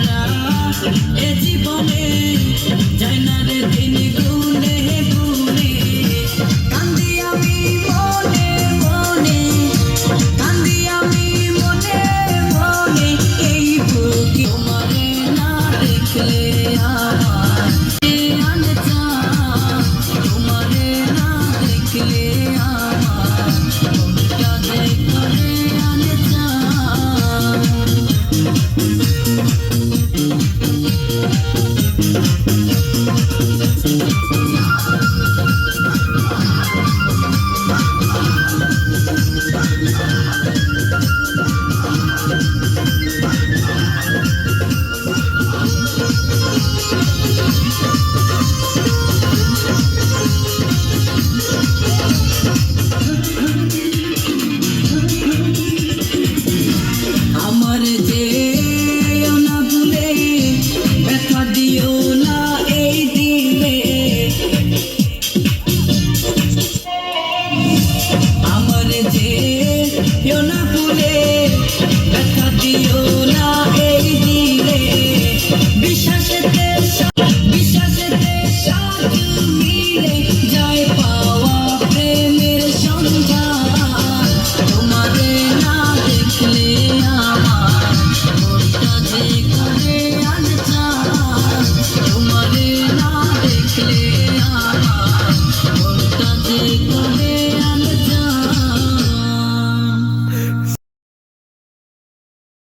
ছাড়া এ জীবনে যায় না রে দিন গো ব্যথা দিও না এই দিনে। আমার যে না ভুলে ব্যথা দিও